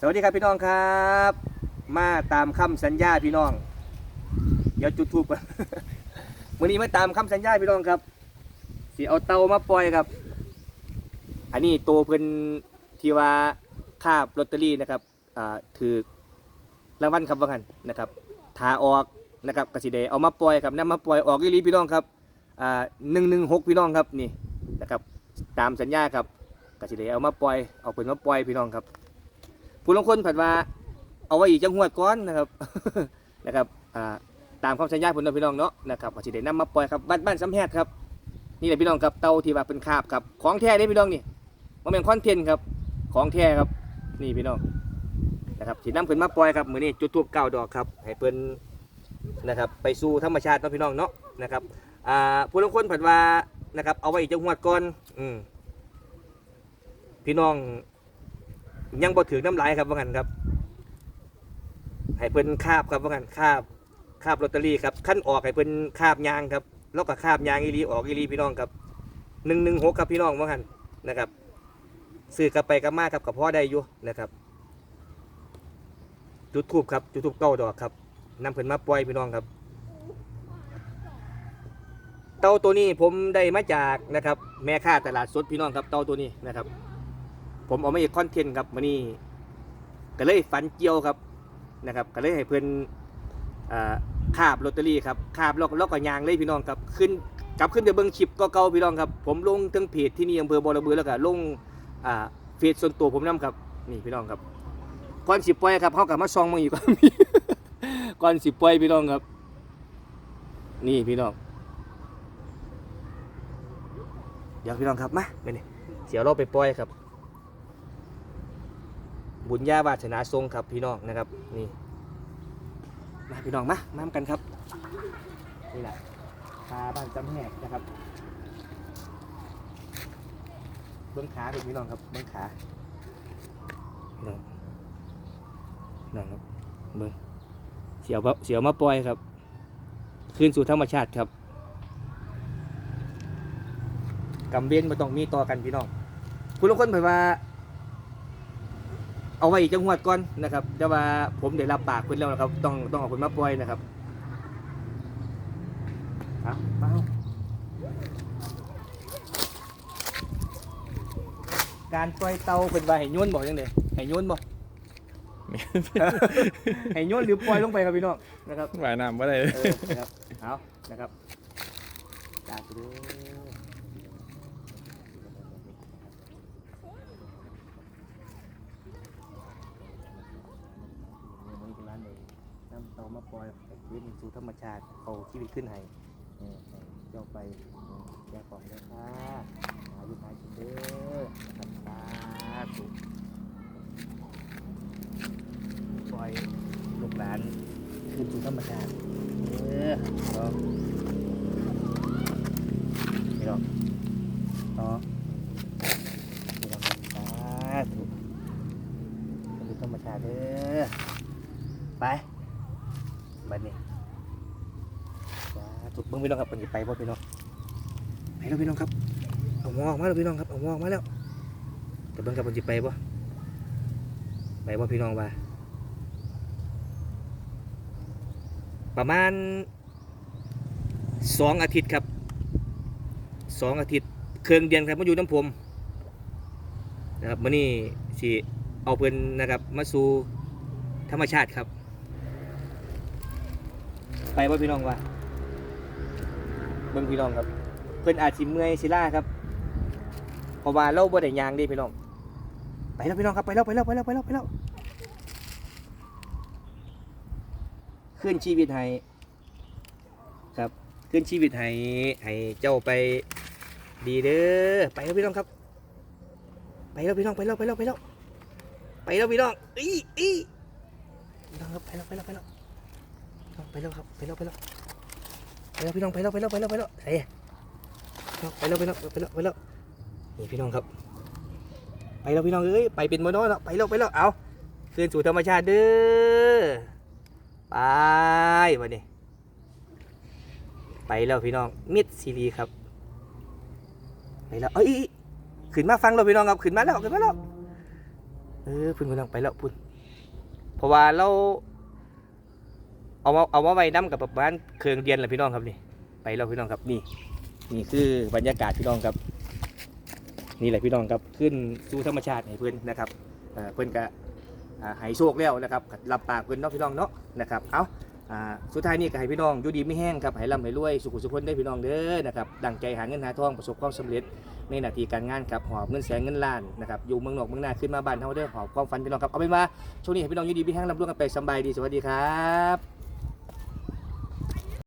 สวัสดีครับพี่น้องครับ มาตามคำสัญญาพี่น้อง เดี๋ยวจุดทูบก่อนวันนี้มาตามคำสัญญาพี่น้องครับสิเอาเตามาปล่อยครับ อันนี้ตัวเพิ่นที่ว่าคาบลอตเตอรี่นะครับอ่าถือรางวัลครับว่างันนะครับทาออกนะครับกสิเดเอามาปล่อยครับนำมาปล่อยออกอีหลีพี่น้องครับอ่าหนึ่งหนึ่งหกพี่น้องครับนี่นะครับ ตามสัญญาครับกสิเดเอามาปล่อยเอาเพิ่นมาปล่อยพี่น้องครับ ผู้ลางคนผัดว่า เอาไว้อีกจังหวัดก่อนนะครับ นะครับอ่าตามคำสัญญาผมนะพี่น้องเนาะนะครับก็สิได้นำมาปล่อยครับบ้านบ้านสำแฮดครับนี่แหละพี่น้องครับเตาที่ว่าเป็นคาบครับของแท้เด้พี่น้องนี่มันเป็นคอนเทนต์ครับของแท้ครับนี่พี่น้องนะครับสินำขึ้นมาปล่อยครับมือนี้จุดทูบเก้าดอกครับให้เพิ่นนะครับไปสู่ธรรมชาติเนาะพี่น้องเนาะนะครับอ่าผู้ลางคนผัดว่านะครับเอาไว้อีกจังหวัดก่อนอืมพี่น้อง ยังบ่ถึงน้ำลายครับว่างั้นครับให้เพิ่นคาบครับว่างั้นคาบคาบลอตเตอรี่ครับขั้นออกให้เพิ่นคาบยางครับแล้วก็คาบยางอีหลีออกอีหลีพี่น้องครับหนึ่งหนึ่งหกครับพี่น้องว่างั้นนะครับซื้อกลับไปกลับมาครับกับพ่อได้อยู่นะครับจุดทูบครับจุดทูบเก้าดอกครับนำเพิ่นมาปล่อยพี่น้องครับ เต้าตัวนี้ผมได้มาจากนะครับ แม่ค้าตลาดสดพี่น้องครับเต้าตัวนี้นะครับ ผมเอามาอีกคอนเทนต์ครับมานี่ก็เลยฝันเกี่ยวครับนะครับ ก็เลยให้เพื่อนอ่าคาบลอตเตอรี่ครับคาบแล้วก็แล้วก็ยางเลยพี่น้องครับขึ้นกลับขึ้นไปเบิ้งคลิปเก่าพี่น้องครับ ผมลงทั้งเพจที่นี่อำเภอบอระบือแล้วก็ลงเฟซส่วนตัวผมนํครับนี่พี่น้องครับก่อนสิปล่อยครับเขากลับมาซองมาอีกก่อนก่อนสิปล่อยพี่น้องครับ นี่พี่น้องเดี๋ยวพี่น้องครับมาไปนี่เสียวเราไปปล่อยครับ บุญญาวาสนาทรงครับพี่น้องนะครับนี่มาพี่น้องมามากันครับนี่แหละพาบ้านจำแหกนะครับเบื้องขาเป็นพี่น้องครับเบื้องขาพี่น้องพี่น้องครับเบื้องเสียวเสียวมาปล่อยครับคืนสู่ธรรมชาติครับกำเว้นมาต้องมีต่อกันพี่น้องคุณลุงคนเผยว่า เอาไว้อีกจังหวัดก่อนนะครับแต่ว่าผมได้รับปากเพิ่นแล้วนะครับ ต้องต้องเอาเพิ่นมาปล่อยนะครับเอาเอาการปล่อยเตาเพิ่นว่าให้โยนบ่จังได๋ให้โยนบ่ให้โยนหรือปล่อยลงไปครับพี่น้องนะครับว่ายน้ำว่าได้เออนะครับเอานะครับตาไปดูมันเป็นร้านเลยน้ำเตา มาปล่อยให้ขึ้นสู่ธรรมชาติเอาชีวิตขึ้นให้เออให้เจ้าไปแก้ปล่อยแล้ค่ะอายุทายชินเด้อนะครับสาธุปล่อยลูกหลานคืนสู่ธรรมชาติเออเอาไม่หรอกต่อไม่หรอกสาธุดูธรรมชาติเด้อไป บัดนี้สาธุเบิ่งพี่น้องครับมันจะไปบ่พี่น้องไปแล้วพี่น้องครับเอางอออกมาแล้วพี่น้องครับเอางอออกมาแล้วแต่เบิ่งครับมันจะไปบ่ไปบ่พี่น้องว่าประมาณสองอาทิตย์ครับสองอาทิตย์เครื่องเดือนครับมาอยู่น้ำผมนะครับมื่อนี้สิเอาเพิ่นนะครับมาสู่ธรรมชาติครับ ไปว่าพี่น้องว่าเบิ่งพี่น้องครับ เพิ่นอาจสิเมื่อยสิล่าครับเพราะว่าเราบ่ได้ยางด้พี่น้อง ไปแล้วพี่น้องครับไปแล้วไปแล้วไปแล้วไปแล้วไปแล้วขึ้นชีวิตให้ครับขึ้นชีวิตให้ให้เจ้าไปดีเด้อไปแล้วพี่น้องครับ ไปแล้วพี่น้องไปแล้วไปแล้วไปแล้วไปแล้วพี่น้องอีอีพี่น้องครับไปแล้วไปแล้วไปแล้ว ไปแล้วครับไปแล้วไปแล้วไปแล้วพี่น้องไปแล้วไปแล้วไปแล้วไปแล้วเฮ้ยไปแล้วไปแล้วไปแล้วไปแล้วนี่พี่น้องครับ ไปแล้วพี่น้องเอ้ยไปเป็นโมโนแล้วไปแล้วไปแล้วเอาคืนสู่ธรรมชาติเด้อไปวันนี้ไปแล้วพี่น้องมิดซีรีครับไปแล้วเอ้ยขึ้นมาฟังเราพี่น้องครับขึ้นมาแล้วขึ้นมาแล้วเออพุ่นพี่น้องไปแล้วพุ่นเพราะว่าเรา เอามาเอามาไว้น้ำกับประมาณเครื่องเดียนแหละพี่น้องครับนี่ ไปแล้วพี่น้องครับนี่ นี่คือบรรยากาศพี่น้องครับ นี่แหละพี่น้องครับขึ้นสู่ธรรมชาติให้เพื่อนนะครับเพื่อนก็อ่าให้โชคแล้วนะครับรับปากเพื่อนเนาะพี่น้องเนาะนะครับเอาสุดท้ายนี่ก็ให้พี่น้องอยู่ดีไม่แห้งครับให้ร่ำให้รวยสุขสุขพ้นได้พี่น้องเด้อนะครับดังใจหาเงินหาทองประสบความสำเร็จในหน้าที่การงานครับหอบเงินแสนเงินล้านนะครับอยู่เมืองนอกเมืองนาขึ้นมาบ้านเฮาเด้อหอบความฝันพี่น้องครับเอาเป็นว่าช่วงนี้ให้พี่น้องอยู่ดีไม่แห้งร่ำรวยกันไปสบายดีสวัสดีครับ